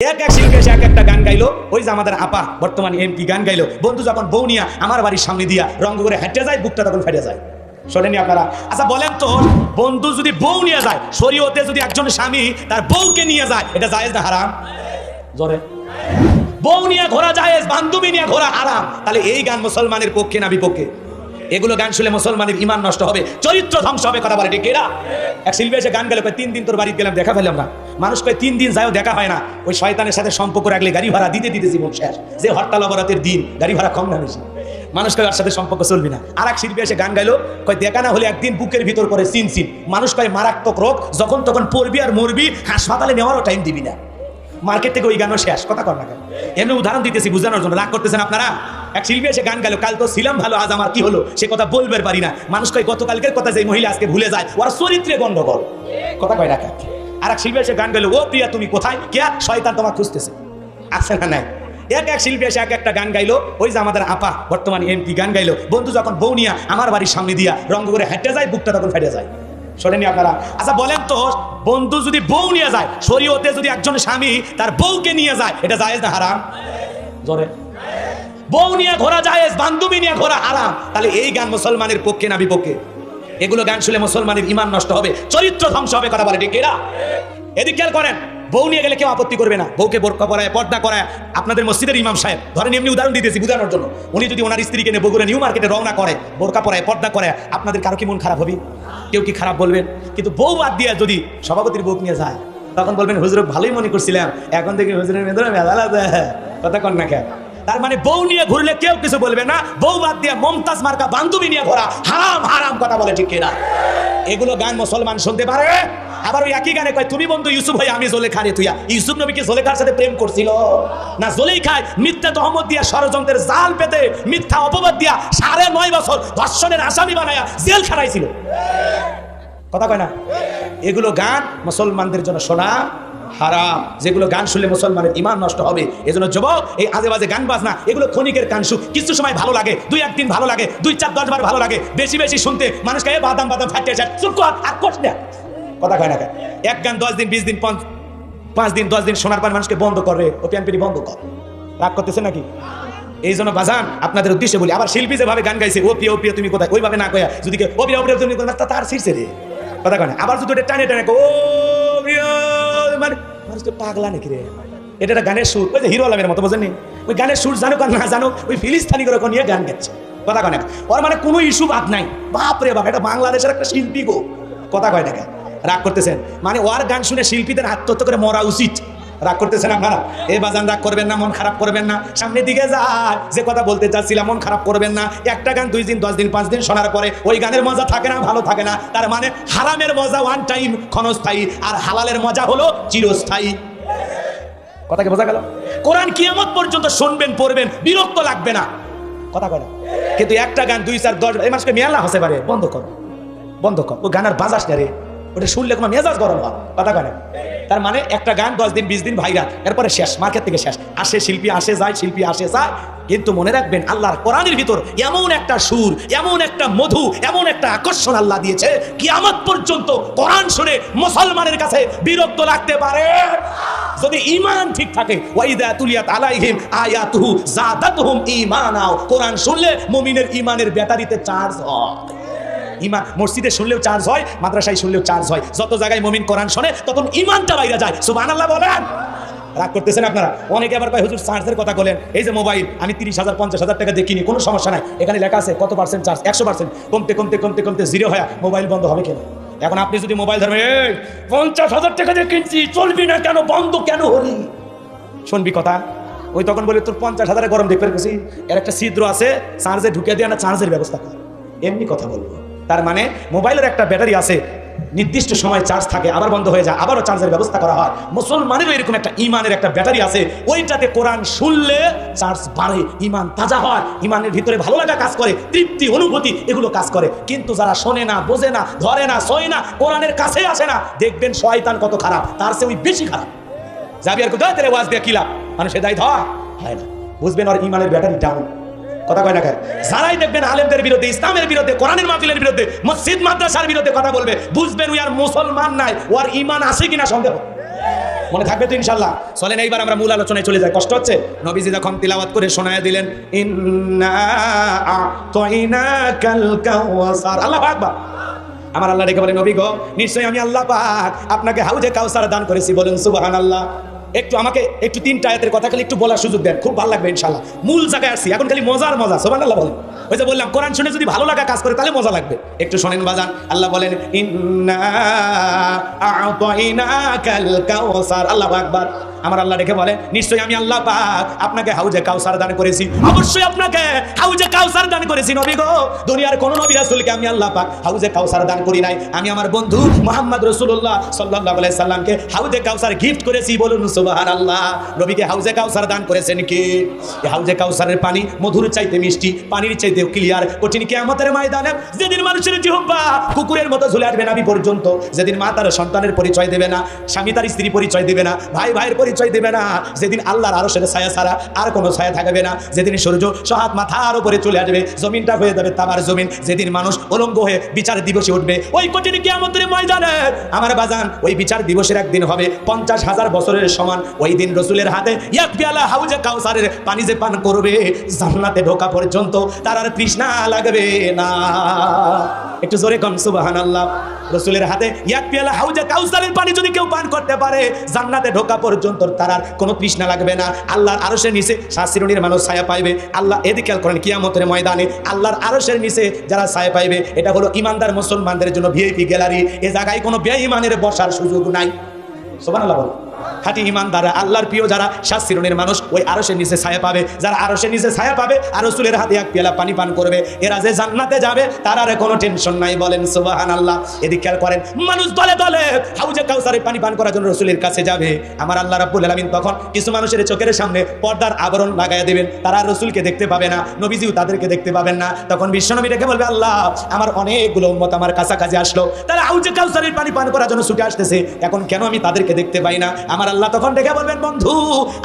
এক এক শিল্পী এসে এক একটা গান গাইলো। ওই যে আমাদের আপা, বর্তমান এমপি, গান গাইলো। বন্ধু যখন বউ নিয়া আমার বাড়ির সামনে দিয়া রঙ্গ করে হেঁটে যায়, বুকটা তখন ফেটে যায়। শোনেনি আপনারা? আচ্ছা বলেন তো, বন্ধু যদি বউ নিয়ে যায়, শরীয়তে যদি একজন স্বামী তার বউকে নিয়ে যায়, এটা জায়েজ না হারাম? জোরে। বউ নিয়ে ঘোরা জায়েজ, বান্ধবী নিয়ে ঘোরা হারাম। তাহলে এই গান মুসলমানের পক্ষে না বিপক্ষে? এগুলো গান শুনে মুসলমানের ইমান নষ্ট হবে, চরিত্র ধ্বংস হবে, কথা বলে ঠিক এরা এক শিল্পী এসে গান গেলে তিন দিন তোর বাড়িতে গেলাম, দেখা পেলাম না। মানুষ কয়, তিন দিন যায়ও দেখা হয় না। ওই শয়তানের সাথে সম্পর্ক রাখলে গাড়ি ভাড়া দিতে দিতে জীবন শেষ। যে হরতাল অবরাতের দিন, গাড়ি ভাড়া কম না বেশি। মানুষ কয় সাথে সম্পর্ক চলবে না। আর এক শিল্পী এসে গান গাইলো, কয়, দেখা না হলে একদিন বুকের ভিতর করে সিন সিন মানুষ কয়, মারাত্মক রোগ, যখন তখন পড়বি আর মরবি, হাসপাতালে নেওয়ারও টাইম দিবি না। মার্কেট থেকে ওই গানও শেষ, কথা কর না কেন? এমনি উদাহরণ দিতেছি, বোঝানোর জন্য। রাগ করতেছেন আপনারা? এক শিল্পী এসে গান গেল কাল তো ছিলাম ভালো, আজ আমার কি হলো? সে কথা বলবে পারি না। মানুষ কয়, গতকালকের কথা যে মহিলা আজকে ভুলে যায়, ওরা চরিত্রে গন্ডগোল। কথা কয় রাখা আর এক শিল্পী এসে গান গেল ও প্রিয়া, তুমি কোথায়? কে? শয়তান তোমার খুঁজতেছে। আছে না, নাই। এক এক শিল্পী এসে এক একটা গান গাইলো, ওই যে আমাদের আপা, বর্তমান এমপি, গান গাইলো, বন্ধু, যখন বউ নিয়া আমার বাড়ির সামনে দিয়া রঙ্গ করে হেঁটে যায়, বুকটা তখন ফেটে যায়। শোনেনি আপনারা? আচ্ছা বলেন তো, বন্ধু যদি বউ নিয়ে যায়, শরীয়তে যদি একজন স্বামী তার বউকে নিয়ে যায়, এটা জায়েজ না হারাম? জোরে। বউ নিয়ে ঘোরা জায়েজ, বান্ধবী নিয়ে ঘোরা হারাম। তাহলে এই গান মুসলমানের পক্ষে না বিপক্ষে? এগুলো গান শুনে মুসলমানের ইমান নষ্ট হবে, চরিত্র ধ্বংস হবে, কথা বলে, ঠিক এরা এদিক খেয়াল করেন, বউ নিয়ে গেলে কেউ আপত্তি করবে না। বউকে বোরকা পরায়, পর্দা করায়, আপনাদের মসজিদের ইমাম সাহেব, ধরেন এমনি উদাহরণ দিতেছি বোঝানোর জন্য, উনি যদি ওনার স্ত্রীকে নিয়ে বগুড়া নিউ মার্কেটে রওনা করে বোরকা পরায়, পর্দা করে আপনাদের কারও কি মন খারাপ হবে? কেউ কি খারাপ বলবেন কিন্তু বউ বাদ দিয়ে যদি সভাপতির বউ নিয়ে যায়, তখন বলবেন, হুজুর, ভালোই মনে করছিলাম, এখন থেকে হুজুরের মেয়েদের মেলা কথা কন না কেন? তার মানে বউ নিয়ে ঘুরলে কেউ কিছু বলবে না। বউ বাদ দিয়ে মমতাজ মার্কা বান্ধবী নিয়ে ঘোরা। হারাম হারাম কথা বলে ঠিক কিনা? এগুলো গান মুসলমান শুনতে পারে? আবার ওই একই গানে কয়, তুমি বন্ধু ইউসুফ ভাই, আমি জোলেখা রে তুইয়া। ইউসুফ নবীকে জোলেখার সাথে প্রেম করছিল। না, জোলেখায় মিথ্যা তহমত দিয়া ষড়যন্ত্রের জাল পেতে, মিথ্যা অপবাদ দিয়া সাড়ে নয় বছর ধর্ষণের আসামি বানায়া জেল খাটাইছিল। কথা কয় না? এগুলো গান মুসলমানদের জন্য শোনা হারাম। যেগুলো গান শুনলে মুসলমানের ইমান নষ্ট হবে, এজন্য যুবক, এই আজে বাজে গান বাজনা, এগুলো ক্ষণিকের কানসু কিছু সময় ভালো লাগে, দুই একদিন ভালো লাগে, দুই চার দশ বার ভালো লাগে, বেশি বেশি শুনতে মানুষকে এ বাদাম বাদাম ফাটিয়ে যায় চুপ আর করছ না। কথা কয় না এক গান দশ দিন, বিশ দিন, পঞ্চ- পাঁচ দিন, দশ দিন শোনার পর মানুষকে বন্ধ করবে ও পিয়ানপিটি বন্ধ কর। রাগ করতেছে নাকি? এই জন্য বাজান, আপনাদের উদ্দেশ্যে বলি, আবার শিল্পী যেভাবে গান গাইছে ও প্রিয় ও প্রিয় তুমি কোথায়? ওইভাবে না কয়া, যদি ও প্রিয় ও প্রিয় তুমি কোথায়? তার শীর্ষে রে। কথা কয় না? আবার যদি ওটা টানে টানে ও মানে পাগলা নাকি রে? এটা একটা গানের সুর। ওই যে হিরো আলমের মতো, বোঝেননি? ওই গানের সুর জানুক আর না জানুক, ওই ফিলিস্তানি করে নিয়ে গান গাচ্ছে। কথা কয় না। ওর মানে কোনো ইস্যু বাদ নাই। বাপ রে বাপ, এটা বাংলাদেশের একটা শিল্পী গো। কথা কয় না? রাগ করতেছেন। মানে ওর গান শুনে শিল্পীদের আত্মহত্যা করে মরা উচিত। রাগ করতেছেন আপনারা? এ বাজান রাগ করবেন না, মন খারাপ করবেন না। সামনের দিকে যায়, যে কথা বলতে চাচ্ছিলাম, মন খারাপ করবেন না। একটা গান দুই দিন, দশ দিন, পাঁচ দিন শোনার পরে ওই গানের মজা থাকে না, ভালো থাকে না। তার মানে হারামের মজা ওয়ান টাইম ক্ষণস্থায়ী, আর হালালের মজা হলো চিরস্থায়ী। কথাকে বোঝা গেল? কোরআন কিয়ামত পর্যন্ত শুনবেন, পড়বেন, বিরক্ত লাগবে না। কথা কয় না। কিন্তু একটা গান দুই, চার, দশ, এই মানুষকে মেয়াল্লা হতে পারে, বন্ধ কর। বন্ধ কর। ও গানের বাজাস না রে। ওটা শুনলে কোনো মেজাজ গরম হয় কথা কয় তার মানে একটা গান দশ দিন, বিশ দিন ভাইরাল এরপরে শেষ, মার্কেট থেকে শেষ। আসে শিল্পী, আসে যায়, শিল্পী আসে যায়। কিন্তু মনে রাখবেন, আল্লাহর কোরআনের ভিতর এমন একটা সুর, এমন একটা মধু, এমন একটা আকর্ষণ আল্লাহ দিয়েছে, কিয়ামত পর্যন্ত কোরআন শুনে মুসলমানের কাছে বিরক্ত লাগতে পারে। যদি ইমান ঠিক থাকে ওয়াইদা তুলিয়াত কোরআন শুনলে মুমিনের ইমানের ব্যাটারিতে চার্জ হয়। ইমান মসজিদে শুনলেও চার্জ হয়, মাদ্রাসায় শুনলেও চার্জ হয়। যত জায়গায় মমিন কোরআন শোনে, তখন ইমানটা বাইরে যায়। সুবান আল্লাহ বলেন। রাগ করতেছেন আপনারা? অনেকে আবার কয়, হুজুর চার্জের কথা বলেন। এই যে মোবাইল আমি তিরিশ হাজার, পঞ্চাশ হাজার টাকা দিয়ে কিনি কোনো সমস্যা নাই। এখানে লেখা আছে, কত পার্সেন্ট চার্জ একশো পার্সেন্ট কমতে কমতে কমতে কমতে জিরো হয় মোবাইল বন্ধ হবে কেন? এখন আপনি যদি মোবাইল ধরবেন এই, পঞ্চাশ হাজার টাকা দিয়ে কিনছি, চলবি না কেন, বন্ধ কেন হলি? শুনবি কথা? ওই তখন বলে, তোর পঞ্চাশ হাজারে গরম দেখবে এর একটা ছিদ্র আছে চার্জে ঢুকে দিয়ে না চার্জের ব্যবস্থা কর। এমনি কথা বলব। তার মানে মোবাইলের একটা ব্যাটারি আছে, নির্দিষ্ট সময় চার্জ থাকে, আবার বন্ধ হয়ে যায়, আবারও চার্জের ব্যবস্থা করা হয়। মুসলমানেরও এরকম একটা ইমানের একটা ব্যাটারি আছে, ওইটাতে কোরআন শুনলে চার্জ বাড়ে ইমান তাজা হয় ইমানের ভিতরে ভালো লাগা কাজ করে, তৃপ্তি, অনুভূতি, এগুলো কাজ করে। কিন্তু যারা শোনে না, বোঝে না, ধরে না সয় না, কোরআনের কাছে আসে না, দেখবেন শয়তান কত খারাপ, তার চেয়ে ওই বেশি খারাপ। যাবি আর কোথায় তাহলে ওয়াজ দিয়ে কিলাম মানুষ হেদায়ত হয় হয় না। বুঝবেন আর ইমানের ব্যাটারি ডাউন কথা কয় না কেন? যারাই দেখবেন আলেমদের বিরুদ্ধে, ইসলামের বিরুদ্ধে, কোরআনের মাহফিলের বিরুদ্ধে, মসজিদ, মাদ্রাসার বিরুদ্ধে কথা বলবে, বুঝবেন ওই আর মুসলমান নাই ওর ইমান আছে কিনা সন্দেহ? মনে থাকবে তো ইনশাল্লাহ। চলেন এইবার আমরা মূল আলোচনায় চলে যাই। কষ্ট হচ্ছে? নবীজি যখন তিলাওয়াত করে শোনায় দিলেন আল্লাহ আকবার। আমার আল্লাহ রেখে বলে, নবী গো, নিশ্চয়ই আমি আল্লাহ পাক আপনাকে হাউজে কাউসার দান করেছি। বলুন সুবাহান আল্লাহ একটু আমাকে, একটু তিনটা আয়াতের কথা খালি একটু বলার সুযোগ দেন, খুব ভালো লাগবে ইনশাল্লাহ মূল জায়গায় আসছি, এখন খালি মজার মজা সোমান আল্লাহ বলেন। ওই যে বললাম, কোরআন শুনে যদি ভালো লাগা কাজ করে, তাহলে মজা লাগবে। একটু শোনেন বাজান, আল্লাহ বলেন, ইন্না আল্লাহ আকবার। আমার আল্লাহ রেখে বলে, নিশ্চয়ই আমি আল্লাহ পাক আপনাকে হাউজে কাউসার দান করেছি। অবশ্যই আপনাকে হাউজে কাউসার দান করেছি নবী গো। দুনিয়ার কোন নবী রাসূলকে আমি আল্লাহ পাক হাউজে কাউসার দান করি নাই। আমি আমার বন্ধু মুহাম্মদ রাসূলুল্লাহ সাল্লাল্লাহু আলাইহি সাল্লামকে হাউজে কাউসার গিফট করেছি বলুন, সুবহানাল্লাহ। নবীকে হাউজে কাউসার দান করেছেন কি? এই হাউজে কাউসারের পানি মধুর চাইতে মিষ্টি, পানির চাইতে ক্লিয়ার কঠিন কিয়ামতের ময়দানে যেদিন মানুষের জিহ্বা কুকুরের মতো ঝুলে আসবে নাবি পর্যন্ত, যেদিন মা তার সন্তানের পরিচয় দেবে না, স্বামী তার স্ত্রী পরিচয় দেবে না, ভাই ভাইয়ের পরিচয় দেবে না। যেদিন আল্লাহর আরও সেটা ছায়া ছাড়া আর কোনো ছায়া থাকবে না। যেদিন সূর্য সহাত মাথার উপরে চলে আসবে, জমিনটা হয়ে যাবে তামার জমিন। যেদিন মানুষ অলঙ্গ হয়ে বিচার দিবসে উঠবে, ওই কঠিন কিয়ামতের ময়দানে আমার বাজান, ওই বিচার দিবসের একদিন হবে। পঞ্চাশ হাজার বছরের সমান, ওই দিন রসুলের হাতে এক পেয়ালা হাউজে কাউসারের পানি যে পান করবে, জান্নাতে ঢোকা পর্যন্ত তার আর তৃষ্ণা লাগবে না। একটু জোরে কম সুবাহান আল্লাহ রসুলের হাতে এক পেয়ালা হাউজে কাউসারের পানি যদি কেউ পান করতে পারে, জান্নাতে ঢোকা পর্যন্ত তার আর কোনো তৃষ্ণা লাগবে না। আল্লাহর আরশের নিচে শাস্ত্রীর মানুষ ছায়া পাইবে। আল্লাহ এদিকে খেয়াল করেন, কিয়ামতের ময়দানে আল্লাহর আরশের নিচে যারা ছায়া পাইবে, এটা হলো ইমানদার মুসলমানদের জন্য ভিআইপি গ্যালারি। এ জায়গায় কোনো বেঈমানের বসার সুযোগ নাই। সুবহানাল্লাহ বলো খাঁটি ইমানদারা আল্লাহর প্রিয় যারা শাস্তিরণের মানুষ, ওই আরশের নিচে ছায়া পাবে। যারা আরশের নিচে ছায়া পাবে আর রসুলের হাতে এক পেলা পানি পান করবে। এরা যে জান্নাতে যাবে, তার আর কোনো টেনশন নাই বলেন সুবাহান আল্লাহ এদিক খেয়াল করেন, মানুষ দলে দলে হাউজে কাউসারে পানি পান করার জন্য রসুলের কাছে যাবে। আমার আল্লাহ রাব্বুল আলামিন তখন কিছু মানুষের চোখের সামনে পর্দার আবরণ লাগাই দেবেন। তারা রসুলকে দেখতে পাবে না, নবীজিও তাদেরকে দেখতে পাবেন না। তখন বিশ্বনবী রেখে বলবে, আল্লাহ, আমার অনেকগুলো উম্মত আমার কাছাকাছি আসলো। তারা হাউজে কাউসারের পানি পান করার জন্য ছুটে আসতেছে। এখন কেন আমি তাদেরকে দেখতে পাই না? আমার আল্লাহ তখন ডেকে বলবেন, বন্ধু,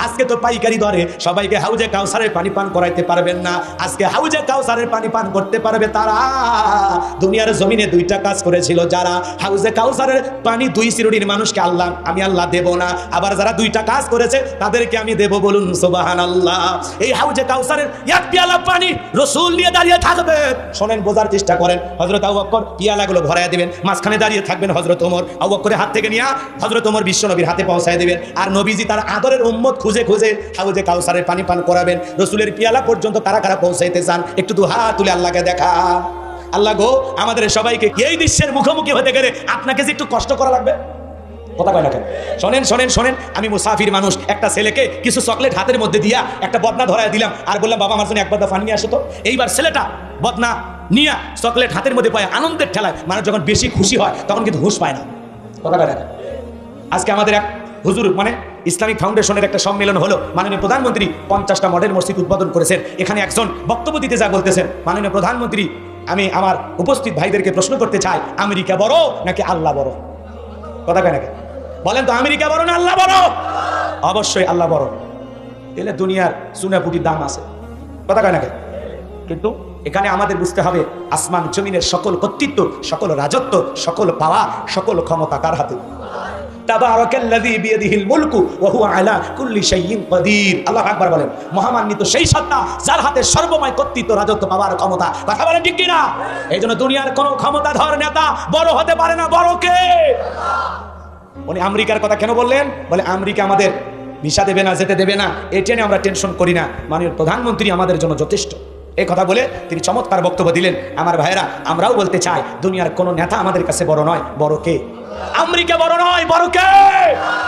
আজকে তো পাইকারি দরে সবাইকে হাউজে কাউসারের পানি পান করাইতে পারবেন না। আজকে হাউজে কাউসারের পানি পান করতে পারবে তারা। দুনিয়ার জমিনে দুইটা কাজ করেছিল যারা, হাউজে কাউসারের পানি দুই সিরুডির মানুষকে আল্লাহ, আমি আল্লাহ দেব না। আবার যারা দুইটা কাজ করেছে, তাদেরকে আমি দেব বলুন সুবাহান আল্লাহ এই হাউজে কাউসারের এক পিয়ালা পানি রসুল নিয়ে দাঁড়িয়ে থাকবে। শোনেন, বোঝার চেষ্টা করেন। হজরত আবু বকর পিয়ালাগুলো ভরাইয়া দিবেন। মাঝখানে দাঁড়িয়ে থাকবেন হজরত ওমর। আবু বকরের হাত থেকে নিয়ে হজরত ওমর বিশ্ব নবীর হাতে পৌঁছায় দেবেন। আর নবীজি তার আদরের উম্মত খুঁজে খুঁজে হাউজে কাউসারের পানি পান করাবেন। রসুলের পিয়ালা পর্যন্ত কারা কারা পৌঁছাইতে চান? একটু দু হাত তুলে আল্লাহকে দেখা। আল্লাহ গো, আমাদের সবাইকে এই দৃশ্যের মুখোমুখি হতে গেলে আপনাকে যে একটু কষ্ট করা লাগবে? কথা কয় না কেন? শোনেন শোনেন শোনেন, আমি মুসাফির মানুষ। একটা ছেলেকে কিছু চকলেট হাতের মধ্যে দিয়া একটা বদনা ধরায় দিলাম। আর বললাম, বাবা, আমার জন্য এক বদনা ফান নিয়ে আসো তো। এইবার ছেলেটা বদনা নিয়া চকলেট হাতের মধ্যে পায়, আনন্দের ঠেলায়। মানুষ যখন বেশি খুশি হয়, তখন কিন্তু হুঁশ পায় না। কথা কয় না? আজকে আমাদের এক হুজুর মানে ইসলামিক ফাউন্ডেশনের একটা সম্মেলন হলো। মাননীয় প্রধানমন্ত্রী পঞ্চাশটা মডেল মসজিদ উদ্বোধন করেছেন। এখানে একজন বক্তব্য দিতে যা বলতেছেন। মাননীয় প্রধানমন্ত্রী, আমি আমার উপস্থিত ভাইদেরকে প্রশ্ন করতে চাই, আমেরিকা বড় নাকি আল্লাহ বড়? কথা কয় নাকি বলেন তো, আমেরিকা বড় না আল্লাহ বড়? অবশ্যই আল্লাহ বড়। এলে দুনিয়ার সুনাপুটির দাম আছে। কথা কয় নাকি কিন্তু এখানে আমাদের বুঝতে হবে, আসমান জমিনের সকল কর্তৃত্ব, সকল রাজত্ব, সকল পাওয়া, সকল ক্ষমতা কার হাতে? মহামান্বিত সেই সত্তা যার হাতে সর্বময় কর্তৃত্ব রাজত্ব পাওয়ার ক্ষমতা। কথা বলেন ঠিক কিনা? এই জন্য দুনিয়ার কোনো ক্ষমতাধর নেতা বড় হতে পারে না, বড় কে? উনি আমেরিকার কথা কেন বললেন? বলে, আমেরিকা আমাদের ভিসা দেবে না, যেতে দেবে না এটা নিয়ে আমরা টেনশন করি না। মাননীয় প্রধানমন্ত্রী আমাদের জন্য যথেষ্ট। এই কথা বলে তিনি চমৎকার বক্তব্য দিলেন। আমার ভাইয়েরা, আমরাও বলতে চাই, দুনিয়ার কোনো নেতা আমাদের কাছে বড় নয়, বড় কে? আমেরিকা বড় নয়, বড় কে?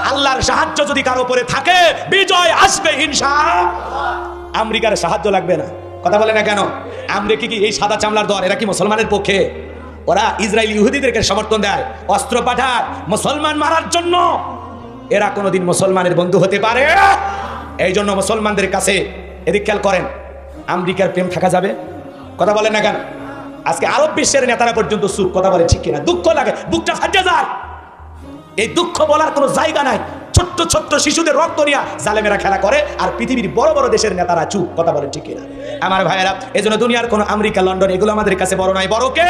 আল্লাহর সাহায্য যদি কারও উপরে থাকে, বিজয় আসবে হিংসা আমেরিকার সাহায্য লাগবে না। কথা বলে না কেন? আমেরিকা কি এই সাদা চামলার দল? এরা কি মুসলমানের পক্ষে? ওরা ইসরায়েল ইহুদিদেরকে সমর্থন দেয়, অস্ত্র পাঠায়, মুসলমান মারার জন্য। এরা কোনোদিন মুসলমানের বন্ধু হতে পারে। এই জন্য মুসলমানদের কাছে, এদিক খেয়াল করেন, আমেরিকার প্রেম থাকা যাবে। কথা বলেন না কেন? আজকে আরব বিশ্বের নেতারা পর্যন্ত সুখ কথা বলে ঠিক কিনা? দুঃখ লাগে। বুকটা ফাটে যায়। এই দুঃখ বলার কোনো জায়গা নাই। ছোট্ট ছোট্ট শিশুদের রক্ত নিয়ে জালেমেরা খেলা করে আর পৃথিবীর বড় বড় দেশের নেতারা চুপ, কথা বলে ঠিক কিনা? আমার ভাইয়েরা, এজন্য জন্য দুনিয়ার কোনো আমেরিকা, লন্ডন, এগুলো আমাদের কাছে বড় নয়। বড় কে?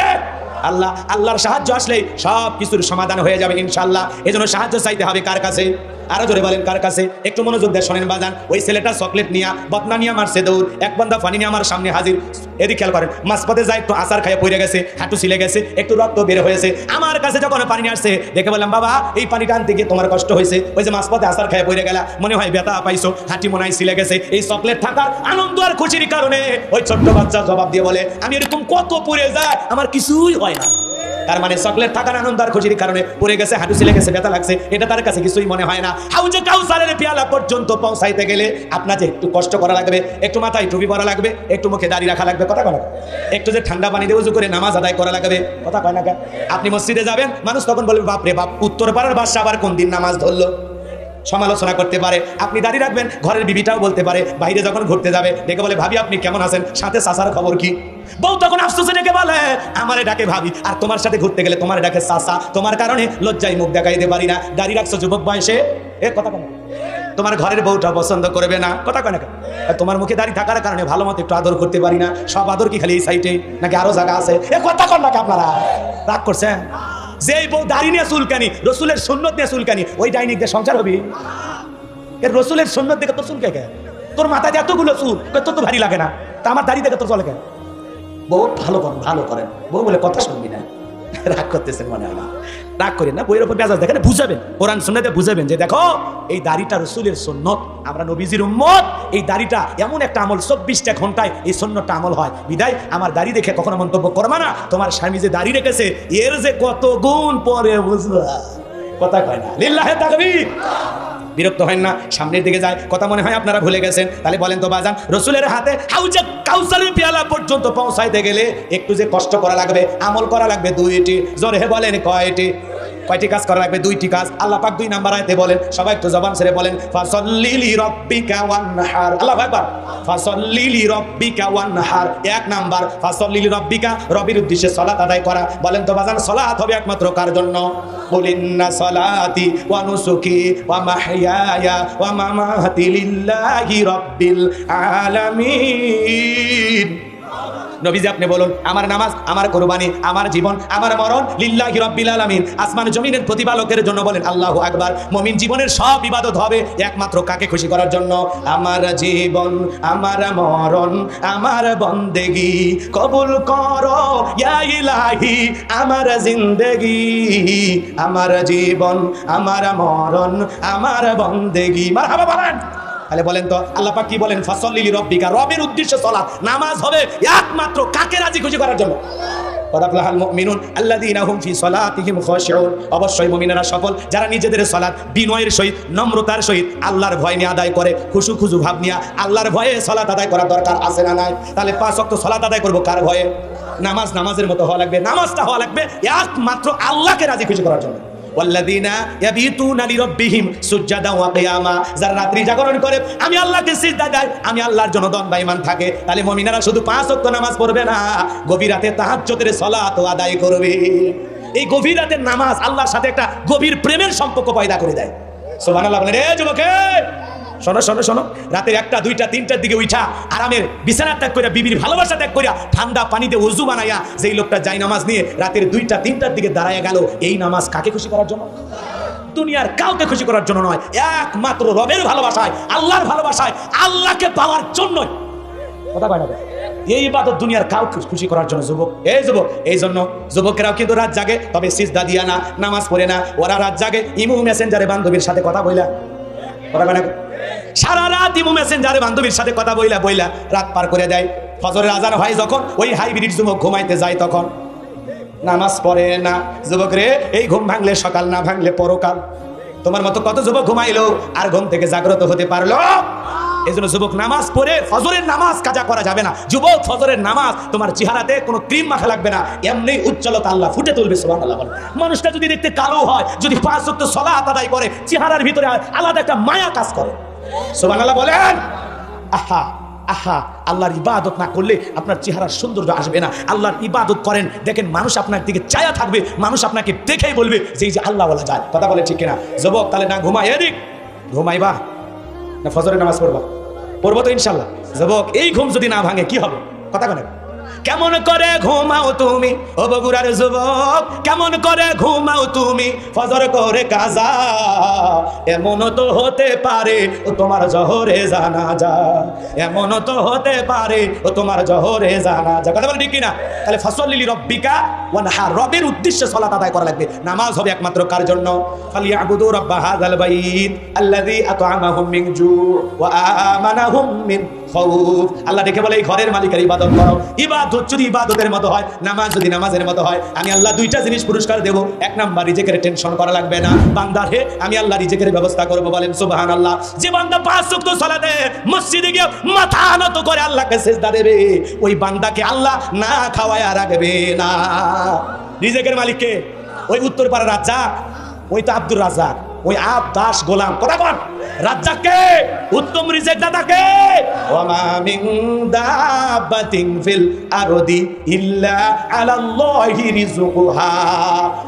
আল্লাহ, আল্লাহর সাহায্য আসলেই সব কিছুর সমাধান হয়ে যাবে ইনশাল্লাহ এজন্য সাহায্য চাইতে হবে কার কাছে? আরও জোরে বলেন, কার কাছে? একটু মনোযোগ দিয়ে শোনেন বাজান। ওই ছেলেটা চকলেট নিয়া, বদনা নিয়ে মারছে দৌড়। এক বন্ধা পানি নিয়ে আমার সামনে হাজির। এদিকে খেয়াল করেন, মাঝপথে যায় একটু আসার খাইয়ে পড়ে গেছে, হাঁটু ছিলে গেছে, একটু রক্ত বের হয়েছে। আমার কাছে যখন পানি আসছে, দেখে বললাম, বাবা, এই পানিটা আনতে গিয়ে তোমার কষ্ট হয়েছে। ওই যে মাঝপথে আসার খাইয়ে পড়ে গেলা, মনে হয় ব্যথা পাইছো, হাঁটি মনে হয় ছিলে গেছে। এই চকলেট থাকার আনন্দ আর খুশির কারণে। ওই ছোট্ট বাচ্চা জবাব দিয়ে বলে, আমি এরকম কত পড়ে যায়, আমার কিছুই হয় না। তার মানে চকলেট থাকার আনন্দ আর খুশির কারণে পড়ে গেছে, হাঁটু ছিলে গেছে, ব্যথা লাগছে। এটা তার কাছে কিছুই মনে হয় না। হাউজে কাউসারের পেয়ালা পর্যন্ত পৌঁছাইতে গেলে আপনার যে একটু কষ্ট করা লাগবে, একটু মাথায় টুপি পরা লাগবে, একটু মুখে দাড়ি রাখা লাগবে, কথা কয় একটু যে ঠান্ডা পানি দিয়ে উজু করে নামাজ আদায় করা লাগবে, কথা কয় না? আপনি মসজিদে যাবেন, মানুষ তখন বলবে, বাপরে বাপ উত্তর পাড়ার বাসা আবার কোন দিন নামাজ ধরলো? সমালোচনা করতে পারে। আপনি দাঁড়িয়ে রাখবেন, ঘরের বিবিটাও বলতে পারে, বাইরে যখন ঘুরতে যাবে, দেখে বলে, ভাবি, আপনি কেমন আছেন? সাথে সাসার খবর কি? বউ তখন আফসোসে ডেকে বলে, আমারে ডাকে ভাবি, আর তোমার সাথে ঘুরতে গেলে তোমার ডাকে সাসা। তোমার কারণে লজ্জায় মুখ দেখাইতে পারি না। দাঁড়িয়ে রাখছো যুবক বয়সে? এ, কথা কেন তোমার ঘরের বউটা পছন্দ করবে না। কথা কেন? তোমার মুখে দাঁড়িয়ে থাকার কারণে ভালো মতো একটু আদর করতে পারি না। সব আদর কি খালি এই সাইটে নাকি আরও জায়গা আছে? এ, কথা কন নাকি আপনারা? রাগ করছেন? যেই বউ দাড়ি নিয়ে চুলকানি, রসুলের সুন্নত নিয়ে চুলকানি, ওই ডাইনিক দিয়ে সংসার হবি? এর রসুলের সুন্নত দেখে তোর চুল কে? তোর মাথায় যে এতগুলো চুল তোর তো ভারী লাগে না? তা আমার দাড়ি দেখে তোর চলে কেন বউ ভালো করেন ভালো করেন। বউ বলে কথা শুনবি না। রাগ করতেছেন মনে হয় না। রাগ করেন না, বইয়ের উপর বেজাজ দেখেন, বুঝাবেন। কোরআন শুনে বুঝাবেন যে, দেখো, এই দাড়িটা রসুলের সন্ন্যত আমরা নবীজির উম্মত, এই দাড়িটা এমন একটা আমল, চব্বিশটা ঘন্টায় এই সন্ন্যতটা আমল হয়। বিদায়, আমার দাড়ি দেখে কখনো মন্তব্য করবা না। তোমার স্বামী যে দাড়ি রেখেছে, এর যে কত গুণ পরে বুঝবা। কথা কয় না। লিল্লাহে তাকবীর। বিরক্ত হয় না, সামনের দিকে যায়। কথা মনে হয় আপনারা ভুলে গেছেন। তাহলে বলেন তো বাজান, রসুলের হাতে হাউজে কাউসারের পেয়ালা পর্যন্ত পৌঁছাইতে গেলে একটু যে কষ্ট করা লাগবে, আমল করা লাগবে দুইটি। জোরে বলেন কয়টি? কয়টি কাজ করা লাগবে? দুইটি কাজ। আল্লাহ পাক দুই নাম্বার আয়তে বলেন, সবাই একটু জবান ছেড়ে বলেন, ফাসল্লিলি রব্বিকা ওয়ানহার। আল্লাহ একবার ফাসল্লিলি রব্বিকা ওয়ানহার। এক নাম্বার, ফাসল্লিলি রব্বিকা। রবির উদ্দেশ্যে সালাত আদায় করা। বলেন তো, বাজান সালাত হবে একমাত্র কার জন্য? বলিন্না সালাতি ওয়া নুসুকি ওয়া মাহইয়ায়া ওয়া মামাতি লিল্লাহি রাব্বিল আলামিন। নবীজি আপনি বলুন, আমার নামাজ, আমার কোরবানি, আমার জীবন, আমার মরণ, লিল্লাহি রাব্বিল আলামিন। আসমান জমিনের প্রতিপালকের জন্য বলেন, আল্লাহু আকবার। মুমিন জীবনের সব ইবাদত হবে একমাত্র কাকে খুশি করার জন্য? আমার জীবন, আমার মরণ, আমার বন্দেগি। কবুল করো আমার জিন্দেগি। আমার জীবন, আমার মরণ, আমার বন্দেগি। মারহাবা বলেন। তাহলে বলেন তো, আল্লাহ পাক কি বলেন? ফাসল্লিলি রব্বিকা রবের উদ্দেশ্যে সালাত। নামাজ হবে একমাত্র কাকে রাজি খুশি করার জন্য? অবশ্যই যারা নিজেদের বিনয়ের সহিত, নম্রতার সহিত আল্লাহর ভয় নিয়ে আদায় করে আল্লাহর ভয়ে আদায় দরকার আছে না নাই? তাহলে পাঁচ আদায় করব কার ভয়ে? নামাজ নামাজের মতো হওয়া লাগবে, নামাজটা হওয়া লাগবে একমাত্র আল্লাহকে রাজি খুশি করার জন্য। ওয়াল্লাযীনা ইয়াবিতুনা লিরাব্বিহিম সুজদান ওয়া কিয়ামা। যারা রাত্রি জাগরণ করে, আমি আল্লাহকে সিজদা দেয়, আমি আল্লাহর জন্য দণ্ডায়মান থাকে। তাহলে মুমিনারা শুধু পাঁচ ওয়াক্ত নামাজ পড়বে না, গভীর রাতে তাহাজ্জুদের সালাত আদায় করবে। এই গভীর রাতের নামাজ আল্লাহর সাথে একটা গভীর প্রেমের সম্পর্ক পয়দা করে দেয়। সুবহানাল্লাহ বলেন রে যুবকে শোনো শোনো শোনো। রাতের একটা, দুইটা, তিনটার দিকে উঠা আরামের বিছানা ত্যাগ করে বিবির ভালোবাসা ত্যাগ করিয়া ঠান্ডা পানিতে উজু বানাইয়া যেই লোকটা যাই নামাজ নিয়ে রাতের দুইটা, তিনটার দিকে দাঁড়ায় গেল, এই নামাজ কাকে খুশি করার জন্য? দুনিয়ার কাউকে খুশি করার জন্য নয়, একমাত্র রবের ভালোবাসায়, আল্লাহর ভালোবাসায়, আল্লাহকে পাওয়ার জন্যই। কথা কয় না? এই ইবাদত দুনিয়ার কাউকে খুশি করার জন্য যুবক। এই যুবক, এই জন্য যুবকেরাও কিন্তু রাত জাগে, তবে সিজদা দিয়া না, নামাজ পড়ে না, ওরা রাত জাগে। ইমু মেসেঞ্জারে বান্ধবীর সাথে কথা বইলা। কথা কয় না সারা রাত ইমু মেসেঞ্জারে বান্ধবীর সাথে কথা বইলা বইলা রাত পার করে দেয়। ফজরের আজান হয় যখন, ওই হাইব্রিড যুবক ঘুমাইতে যায় তখন। নামাজ পড়ে না। যুবক রে, এই ঘুম ভাঙলে সকাল, না ভাঙলে পরকাল। তোমার মতো কত যুবক ঘুমাইলো, আর ঘুম থেকে জাগ্রত হতে পারল? এই জন্য যুবক নামাজ পড়ে ফজরের নামাজ কাজা করা যাবে না। যুবক ফজরের নামাজ, তোমার চেহারাতে কোনো ক্রিম মাখা লাগবে না। এমনি উজ্জ্বলতা আল্লাহ ফুটে তুলবে সুবহান আল্লাহ মানুষটা যদি দেখতে কালো হয়, যদি পাঁচ সত্য সলা আদায় করে, চেহারার ভিতরে আলাদা একটা মায়া কাজ করে। আল্লাহ বলেন। আহা আহা, আল্লাহর ইবাদত না করলে আপনার চেহারার সৌন্দর্য আসবে না। আল্লাহর ইবাদত করেন, দেখেন মানুষ আপনার দিকে চায়া থাকবে, মানুষ আপনাকে দেখেই বলবে যে এই যে আল্লাহ বলা যায়। কথা বলে ঠিক কিনা? যুবক, তাহলে না ঘুমাই এদিক। ঘুমাইবা? না ফজরের নামাজ পড়বা? পড়ব তো ইনশাল্লাহ যুবক, এই ঘুম যদি না ভাঙে, কি হবে? কথা কেন। কেমন করে ঘুমাও তুমি? ও বগুড়ার যুবক, কেমন করে ঘুমাও তুমি? ফজর করে কাজা, এমন তো হতে পারে ও তোমার জহরে জানা যা এমন তো হতে পারে ও তোমার জহরে জানা যা কথা বলে ঠিক কিনা? তাহলে ফসল লিলি রব্বিকা ওয়ানহার রবের উদ্দেশ্যে সলাত আদায় করা লাগবে। নামাজ হবে একমাত্র কার জন্য? ফালিয়াবুদু রাব্ব হাযাল বাইত আল্লাযী আত'আমাহুম মিন জু' ওয়া আমানাহুম মিন খাউফ আল্লাহ দেখে বলে, এই ঘরের মালিকের ইবাদত করো। ইবাদত যদি ইবাদতের মতো হয়, নামাজ যদি নামাজের মতো হয়, আমি আল্লাহ দুইটা জিনিস পুরস্কার দেব। এক নাম্বার, রিজেকের টেনশন করা লাগবে না। বান্দা হে আমি আল্লাহ রিজেকের ব্যবস্থা করব বলেন, সুবহানাল্লাহ। যে বান্দা পাঁচ ওয়াক্ত সালাতে মসজিদে গিয়ে মাথা নত করে আল্লাহকে সেজদা দেবে, ওই বান্দাকে আল্লাহ না খাওয়ায় রাখবে না। রিজেকের মালিককে ওই উত্তরপাড়া রাজ্জাক, ওই তো আব্দুর রাজ্জাক, ওই আব, দাস, গোলাম, কথা রাজ্জাককে, উত্তম রিজেক দাদাকে। ওমা মিন দাবাতিন ফিল আরদি ইল্লা আলাল্লাহি রিজকুহা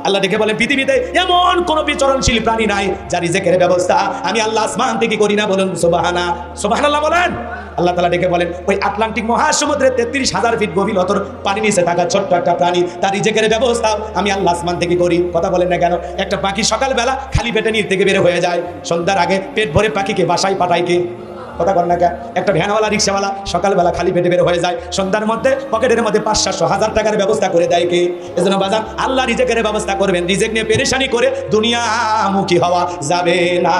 আল্লাহ দেখে বলে পৃথিবীতে এমন কোন বিচরণশীল প্রাণী নাই যার রিজেকের ব্যবস্থা। আমি আল্লাহ আসমান থেকে করি না বলুন, সুবহানা। সুবহানাল্লাহ বলেন। আল্লাহ তালা ডেকে বলেন, ওই আটলান্টিক মহাসমুদ্রে তেত্রিশ হাজার ফিট গভীর অতর পানি নিচে থাকা ছোট্ট একটা প্রাণী, তার রিজেকের ব্যবস্থা আমি আল্লাহ আসমান থেকে করি। কথা বলেন না কেন? একটা পাখি সকালবেলা খালি পেটে নির থেকে বের হয়ে যায়। সন্ধ্যার আগে পেট ভরে পাখিকে, বাসায় পাঠায় কে কথা বল না একটা ভ্যানওয়ালা, রিক্সাওয়ালা, সকালবেলা খালি পেটে বের হয়ে যায়। সন্ধ্যার মধ্যে, পকেটের মধ্যে পাঁচ সাতশো হাজার টাকার ব্যবস্থা করে দেয় কে? এজন্য বাজার আল্লাহ রিজেকের ব্যবস্থা করবেন। রিজেক নিয়ে পেরেশানি করে দুনিয়ামুখী হওয়া যাবে না।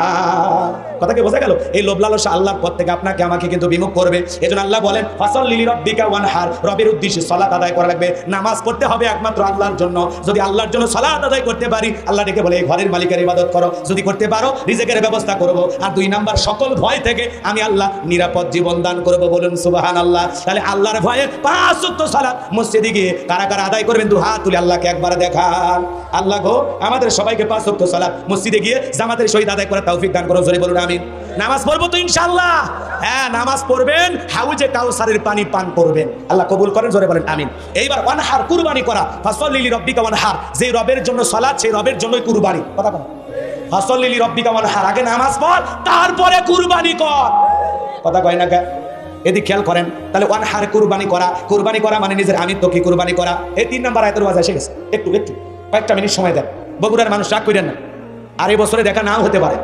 কথা কি বোঝা গেল, এই লোভ লালসা আল্লাহর পথ থেকে আপনাকে আমাকে কিন্তু বিমুখ করবে। এজন্য আল্লাহ বলেন ফসল লিলি রব্বিকা ওয়ান হার রবের উদ্দেশ্যে সলাত আদায় করা লাগবে। নামাজ পড়তে হবে একমাত্র আল্লাহর জন্য। যদি আল্লাহর জন্য সলাত আদায় করতে পারি, আল্লাহ ডেকে বলে, এই ঘরের মালিকের ইবাদত করো। যদি করতে পারো, রিজেকের ব্যবস্থা করব। আর দুই নাম্বার, সকল ভয় থেকে আমি আল্লাহ নিরাপদ জীবন দান করব বলুন সুবাহান আল্লাহ তাহলে আল্লাহর ভয়ে পাঁচ সালাত মসজিদে গিয়ে কারা কারা আদায় করবেন? দু হাত তুলে আল্লাহকে একবার দেখান। আল্লাহ গো, আমাদের সবাইকে পাঁচ সালাত মসজিদে গিয়ে জামাতের শহীদ আদায় করার তৌফিক দান করো। জোরে বলুন আমিন নামাজ পড়ব তো ইনশাআল্লাহ। হ্যাঁ নামাজ পড়বেন, হাউজে কাউসারের পানি পান করবেন। আল্লাহ কবুল করেন, জোরে বলেন, আমিন। এইবার ওয়ানহার, কুরবানি করা। ফাসলিলি রব্বিকা ওয়ানহার। যে রবের জন্য সালাত সেই রবের জন্যই কুরবানি। কথা বলেন ফাসলিলি রব্বিকা ওয়ানহার। আগে নামাজ পড়, তারপরে কুরবানি কর। কথা কয় না কে? এদিক খেয়াল করেন। তাহলে ওয়ান হার কুরবানি করা। কুরবানি করা মানে নিজের আমিত্বকে কুরবানি করা। এই তিন নম্বর আয়তের ওয়াজ এসে গেছে। একটু একটু, কয়েকটা মিনিট সময় দেন। বগুড়ার মানুষ রাগ করেন না। আর এই বছরে দেখা নাও হতে পারে।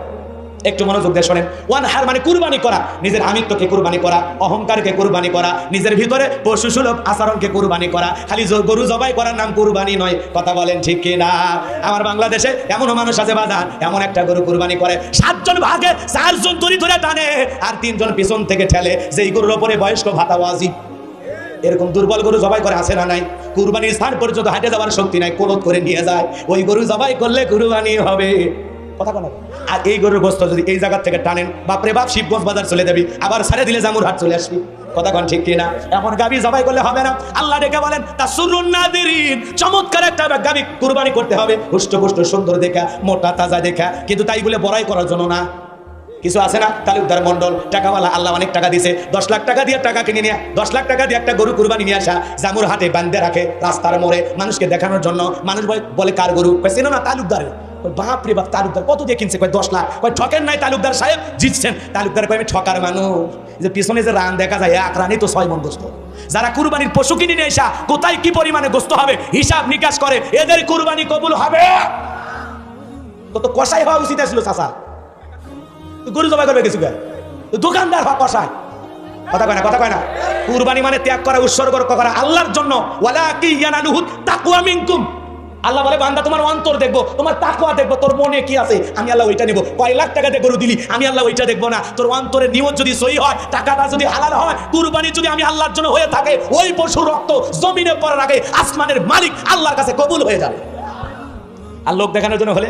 একটু মনোযোগ দিয়ে শোনেন। ওয়ান হার মানে কুরবানি করা। নিজের আমিত্বকে কুরবানি করা, অহংকারকে কুরবানি করা, নিজের ভিতরে পশু সুলভ আচরণকে কুরবানি করা। খালি গরু জবাই করার নাম কুরবানি নয়, কথা বলেন ঠিক কি না আমার বাংলাদেশে এমনও মানুষ আছে বাজার, এমন একটা গরু কুরবানি করে। সাতজন ভাগে চারজন তরি ধরে টানে আর তিনজন পিছন থেকে ঠেলে। যেই গরুর ওপরে বয়স্ক ভাতা ওয়াজিব। এরকম দুর্বল গরু জবাই করে আসে না নাই? কুরবানির স্থান পর্যন্ত হাঁটে যাওয়ার শক্তি নাই, কোলত করে নিয়ে যায়। ওই গরু জবাই করলে কুরবানি হবে। কথা বলা আর এই গরুর গোস্ত যদি এই জায়গা থেকে টানেন, বাপরে বাপ, শিবগঞ্জ বাজার চলে যাবি, আবার ছেড়ে দিলে জামুর হাট চলে আসবি। কথা কন ঠিক কিনা? এমন গাবি জবাই করলে হবে না। আল্লাহ ডেকে বলেন তা চমৎকার একটা গাবি করতে হবে। সুন্দর দেখা, মোটা, তাজা দেখা। কিন্তু তাই বলে বড়াই করার জন্য না। কিছু আছে না? তালুকদার মন্ডল টাকাওয়ালা, আল্লাহ অনেক টাকা দিছে দশ লাখ টাকা দিয়ে টাকা কিনে নিয়ে, দশ লাখ টাকা দিয়ে একটা গরু কুরবানি নিয়ে আসা, জামুর হাটে বান্ধে রাখে, রাস্তার মোড়ে মানুষকে দেখানোর জন্য। মানুষ বলে- কার গরু? চেনো না তালুকদার বাপ রে বাপ, তালুকদার কত দিয়ে কিনছে? কয় দশ লাখ। কয় ঠকেন নাই তালুকদার সাহেব? জিতছেন। তালুকদার কয়, আমি ঠকার মানুষ। যে পিছনে যে রান দেখা যায়, এক রানই তো ছয় মন গোস্ত। যারা কুরবানির পশু কিনে নিয়ে আসা, কোথায় কি পরিমাণে গোস্ত হবে? হিসাব নিকাশ করে, এদের কুরবানি কবুল হবে। তো কষাই হওয়া উচিত ছিল চাষা গরু জবাই করবে কিছু দোকানদার হওয়া কষায় কথা কয় না, কথা কয় না। কুরবানি মানে ত্যাগ করা, উৎসর্গ করা, আল্লাহর জন্য। ওয়ালা কি ইয়ানালুহু তাকওয়া মিনকুম। আল্লাহ বলে, বান্দা, তোমার অন্তর দেখব, তোমার তাকওয়া দেখব, তোর মনে কি আছে? আমি আল্লাহ ওইটা নেব। কয় লাখ টাকা দিয়ে গরু দিলি? আমি আল্লাহ ওইটা দেখব না। তোর অন্তরের নিয়ত যদি সই হয়, টাকাটা যদি হালাল হয়, কুরবানি যদি আমি আল্লাহর জন্য হয়ে থাকে, ওই পশু রক্ত জমিনে পড়ার আগে আসমানের মালিক আল্লাহর কাছে কবুল হয়ে যাবে। আর লোক দেখানোর জন্য হলে,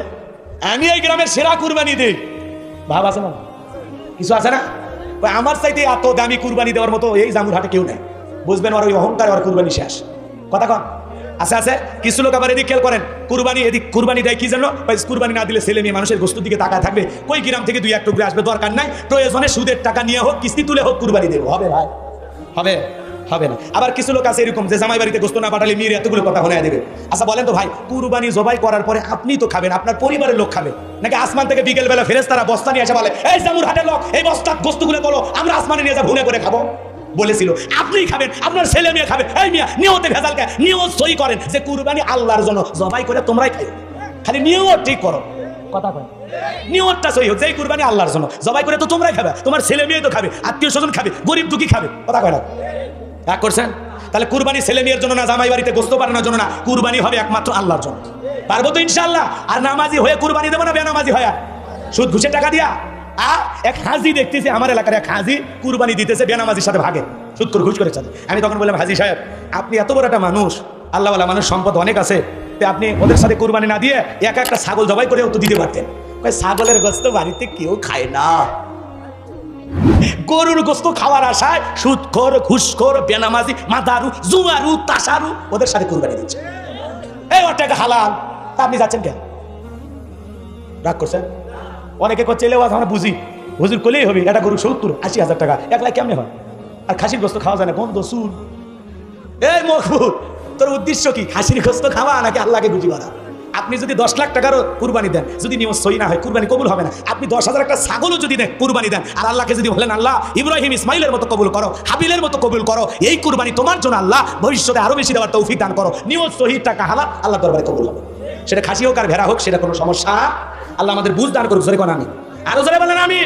আমি এই গ্রামের সেরা কুরবানি দিই। ভাব আছে না? কিছু আছে না? আমার চাইতে এত দামি কুরবানি দেওয়ার মতো এই জামুর হাটে কেউ নেই। বুঝবেন ওর ওই অহংকার আর কুরবানি শেষ। কথা কন। আছে আছে? কিছু লোক আবার এদিক খেয়াল করেন। কুরবানি, এদিক কুরবানি দেয় কি জানো কুরবানি না দিলে ছেলে মেয়ে মানুষের বস্তুর দিকে তাকায় থাকবে। কই গ্রাম থেকে দুই, এক টুকরে আসবে, দরকার নাই। প্রয়োজনে সুদের টাকা নিয়ে হোক, কিস্তি তুলে হোক, কুরবানি দেবো। হবে ভাই। হবে হবে না। আবার কিছু লোক আছে এরকম যে জামাই বাড়িতে গোস্ত না পাঠালে মেয়ের এতগুলো কথা শোনায় দেবে। আচ্ছা বলেন তো ভাই, কুরবানি জবাই করার পরে আপনি তো খাবেন, আপনার পরিবারের লোক খাবে। নাকি আসমান থেকে বিকেল বেলা ফেরেস তারা বস্তা নিয়ে এসে বলে, এই জামুর হাটের লোক, এই বস্তা গোস্তগুলো বলো আমরা আসমানে নিয়ে যা ভুনে করে খাব? বলেছিল আপনিই খাবেন, আপনার ছেলে মেয়ে খাবে। এই মিয়া, নিয়তে ভেজাল খায়। নিয়ত সই করেন যে কুরবানি আল্লাহর জন্য। জবাই করে তোমরাই খাই খালি নিয়ত ঠিক করো। কথা কয়। নিয়তটা সই হোক, যেই কুরবানি আল্লাহর জন্য। জবাই করে তো তোমরাই খাবে। তোমার ছেলে মেয়ে তো খাবে, আত্মীয় স্বজন খাবে, গরিব দুঃখী খাবে। কথা কয় না। এক করছেন? তাহলে কুরবানি ছেলে মেয়ের জন্য না, জামাই বাড়িতে গোস্ত বানানোর জন্য না। কুরবানি হবে একমাত্র আল্লাহর জন্য। পারব তো ইনশাল্লাহ আর নামাজি হয়ে কুরবানি দেবো না, বেনামাজি হয়ে? সুদ ঘুষে টাকা দিয়া? আ? এক হাজি দেখতেছি, আমার এলাকার এক হাজি কুরবানি দিতেছে, বেনামাজির সাথে ভাগে। সুদ করে ঘুষ করে চলে। আমি তখন বললাম, হাজি সাহেব, আপনি এত বড় একটা মানুষ, আল্লাহওয়ালা মানুষ, সম্পদ অনেক আছে। তো আপনি ওদের সাথে কুরবানি না দিয়ে একা একটা ছাগল জবাই করে তো দিতে পারতেন। ছাগলের গোস্ত বাড়িতে কেউ খায় না। গরুর গোস্ত খাওয়ার আশায় সুদখোর ঘুষখোর, বেনামাজি, মাদারু জুয়ারু তাসারু ওদের সাথে কুরবানি দিচ্ছে। এই ওর টাকা হালাল। তা আপনি যাচ্ছেন কেন? রাগ করছেন? অনেকে করছে এলেও আমরা বুঝি। হুজুর করলেই হবে, এটা গরু সত্তর, আশি হাজার টাকা, এক লাখ কেমনে হয়? আর খাসির গোস্ত খাওয়া যায় না বন্ধ শুন এই মকবুল, তোর উদ্দেশ্য কি, খাসির গোস্ত খাওয়া নাকি আল্লাহকে বুঝি করা আপনি যদি দশ লাখ টাকারও কুরবানি দেন, যদি নিয়ম সই না হয়, কুরবানি কবুল হবে না। আপনি দশ হাজার একটা ছাগলও যদি দেন, কুরবানি দেন। আর আল্লাহকে যদি বলেন, আল্লাহ, ইব্রাহিম, ইসমাইলের মতো কবুল করো, হাবিলের মতো কবুল করো, এই কুরবানি তোমার জন্য আল্লাহ, ভবিষ্যতে আরও বেশি দেওয়ার তৌফিক দান করো। নিয়ম সহি, টাকা হালা আল্লাহ দরবারে কবুল হবে। সেটা খাসি হোক আর ভেড়া হোক, সেটা কোনো সমস্যা আল্লাহ আমাদের বুঝ দান করুক আমি আরও জোরে বলেন আমি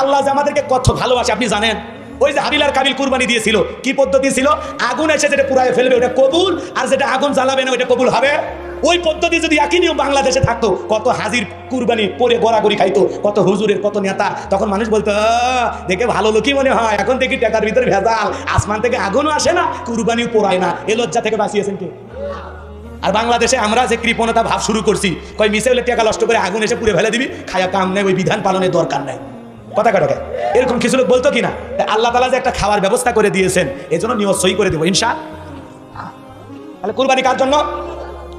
আল্লাহ যে আমাদেরকে কত ভালোবাসে, আপনি জানেন? ওই যে হাবিল আর কাবিল কুরবানি দিয়েছিল, কি পদ্ধতি ছিল? আগুন এসে যেটা পুরায় ফেলবে, ওটা কবুল, আর যেটা আগুন জ্বালাবে না ওটা কবুল হবে? ওই পদ্ধতি যদি একই নিয়ম বাংলাদেশে থাকতো, কত হাজির কুরবানি পরে গড়াগড়ি খাইতো, কত হুজুরের কত নেতা, তখন মানুষ বলতো দেখে ভালো লোকই মনে হয়, এখন দেখি টাকার ভিতরে ভেজাল, আসমান থেকে আগুনও আসে না, কুরবানিও পোড়ায় না। এ লজ্জা থেকে বাঁচিয়েছেন কে? আর বাংলাদেশে আমরা যে কৃপণতা ভাব শুরু করছি কই মিশে হলে টাকা নষ্ট করে আগুন এসে পুড়ে ফেলে দিবি, খায়া কাম নেই, ওই বিধান পালনের দরকার নাই। কথা কাটাকে এরকম কিছু লোক বলতো কিনা? আল্লাহ তালা যে একটা খাওয়ার ব্যবস্থা করে দিয়েছেন এই জন্য নিয়ম সই করে দেবো, ইনশা। তাহলে কুরবানি কার জন্য?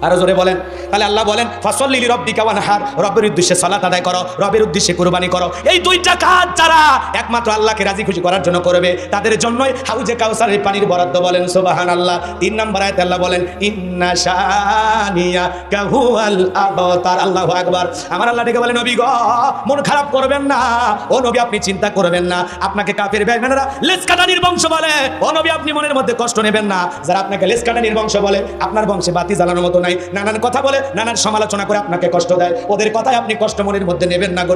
আরও জোরে বলেন। তাহলে আল্লাহ বলেন, ফসল্লি রব্বিকা ওয়ানহার রবের উদ্দেশ্যে সালাত আদায় করো, রবের উদ্দেশ্যে কুরবানি করো। এই দুইটা কাজ যারা একমাত্র আল্লাহকে রাজি খুশি করার জন্য করবে, তাদের জন্যই হাউজে কাউসারের পানির বরাদ্দ বলেন সুবাহান আল্লাহ তিন নম্বর আয়াতে আল্লাহ বলেন, ইন্না শানিয়া কাহুয়াল আবতার আল্লাহু আকবার। আমার আল্লাহ ডেকে বলেন, নবী গো, মন খারাপ করবেন না। ও নবী, আপনি চিন্তা করবেন না। আপনাকে কাফের বেঈমানেরা লেজ কাটানির বংশ বলে। ও নবী, আপনি মনের মধ্যে কষ্ট নেবেন না। যারা আপনাকে লেজ কাটানির বংশ বলে, আপনার বংশে বাতি জ্বালানোর মতো নাই। নানান কথা বলে, নানান সমালোচনা করে আপনাকে কষ্ট দেয়। ওদের কথায় আপনি কষ্ট মনের মধ্যে নেবেন না গো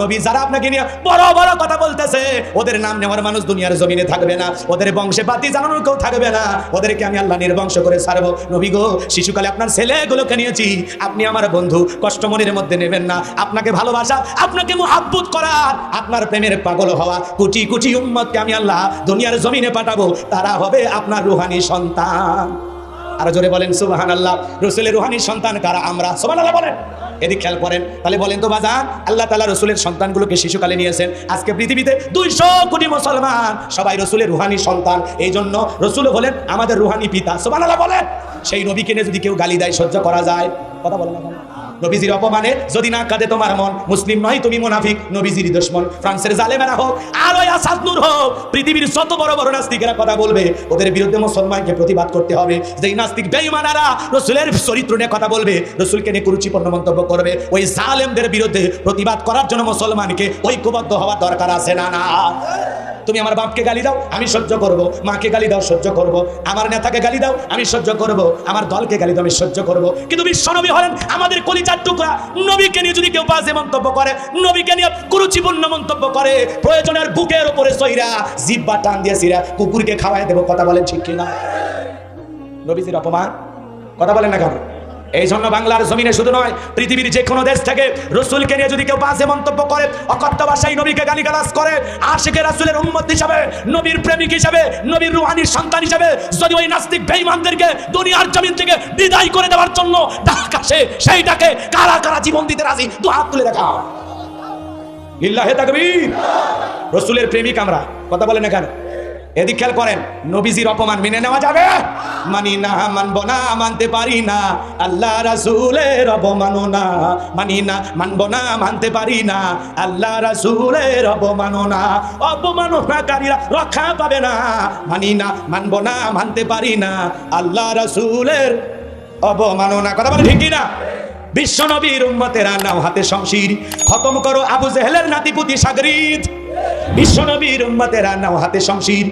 নবী। যারা আপনাকে নিয়ে বড় বড় কথা বলতেছে, ওদের নাম নেওয়ার মানুষ দুনিয়ার জমিনে থাকবে না। ওদের বংশে বাতি জ্বালানোর কেউ থাকবে না। ওদেরকে আমি আল্লাহ নির্বংশ করে ছাড়বো। নবী গো, শিশুকালে আপনার ছেলেগুলোকে নিয়েছি। আপনি আমার বন্ধু, কষ্ট মনের মধ্যে নেবেন না। আপনাকে ভালোবাসা, আপনাকে মুহাব্বত করার আপনার প্রেমের পাগল হওয়া। কোটি কোটি উম্মতকে আমি আল্লাহ দুনিয়ার জমিনে পাঠাবো। তারা হবে আপনার রুহানি সন্তান। আরও জোরে বলেন সুবাহান আল্লাহ রসুলের রুহানির সন্তান কারা আমরা? সুবাহ আল্লাহ বলেন। এদিক খেয়াল করেন, তাহলে বলেন তো বাজান, আল্লাহ তালা রসুলের সন্তানগুলোকে শিশুকালে নিয়েছেন। আজকে পৃথিবীতে দুইশো কোটি মুসলমান সবাই রসুলের রুহানি সন্তান। এই জন্য রসুল হলেন আমাদের রুহানি পিতা। সুবাহ আল্লাহ বলেন। সেই নিয়ে যদি কেউ গালি দেয়, সহ্য করা যায়। কথা বলেন? নবীজির অপমানে, যদি না কাঁদে তোমার মন, মুসলিম নয় তুমি মুনাফিক, নবীজির দুশ্মন। ফ্রান্সের জালেমেরা হোক আর ওই আসাদ নূর হোক, পৃথিবীর যত বড় বড় নাস্তিকেরা কথা বলবে, ওদের বিরুদ্ধে মুসলমানকে প্রতিবাদ করতে হবে। যেই নাস্তিক বেঈমানারা রসুলের চরিত্র নিয়ে কথা বলবে, রসুলকে নিয়ে কুরুচিপূর্ণ মন্তব্য করবে, ওই জালেমদের বিরুদ্ধে প্রতিবাদ করার জন্য মুসলমানকে ঐক্যবদ্ধ হওয়ার দরকার আছে না না? তুমি আমার বাপকে গালি দাও, আমি সহ্য করব। মাকে গালি দাও, সহ্য করব। আমার নেতাকে গালি দাও, আমি সহ্য করব। আমার দলকে গালি দাও, আমি সহ্য করব। কিন্তু বিশ্বনবী হলেন আমাদের কলিজার টুকরা। নবীকে নিয়ে যদি কেউ বাজে মন্তব্য করে, নবীকে নিয়ে কুরুচিপূর্ণ মন্তব্য করে, প্রয়োজনের বুকের উপরে সইরা জিব্বা টান দিয়ে সিরা কুকুরকে খাওয়াই দেবো, কথা বলেন ঠিক কিনা? নবীজির অপমান? কথা বলেন না কেন? এই জন্য বাংলার জমিনে শুধু নয়, পৃথিবীর যে কোনো দেশ থেকে রসুলকে নিয়ে যদি কেউ বাজে মন্তব্য করে, অকথ্য ভাষায় নবীকে গালিগালাজ করে আশিকে রাসুলের উম্মত হিসাবে, নবীর প্রেমিক হিসাবে, নবীর রুহানির সন্তান হিসাবে, যদি ওই নাস্তিক বেঈমানদেরকে দুনিয়ার জমিন থেকে বিদায় করে দেওয়ার জন্য ডাক আসে সেইটাকে কারা কারা জীবন দিতে রাজি? দু হাত তুলে দেখা লিল্লাহে তাকবীর। রসুলের প্রেমিক আমরা, কথা বলেন না কেন? এদিক খেয়াল করেন, নবীজির অপমান মেনে নেওয়া যাবে? মানি না, মানব না, মানতে পারি না। আল্লাহ রাসূলের অপমাননা মানি না, মানব না, মানতে পারি না। আল্লাহ রাসূলের অপমাননা অপমাননাকারীরা রক্ষা পাবে না। মানি না, মানব না, মানতে পারি না। আল্লাহ রাসূলের অবমাননা কথা বলে ঠিক না? বিশ্ব নবীর উম্মতেরা নাও হাতে শমশির। খতম করো আবু জেহেলের নাতিপুতি সাগরিদ। বিশ্ব নবীর উম্মতেরা নাও হাতে শমশির।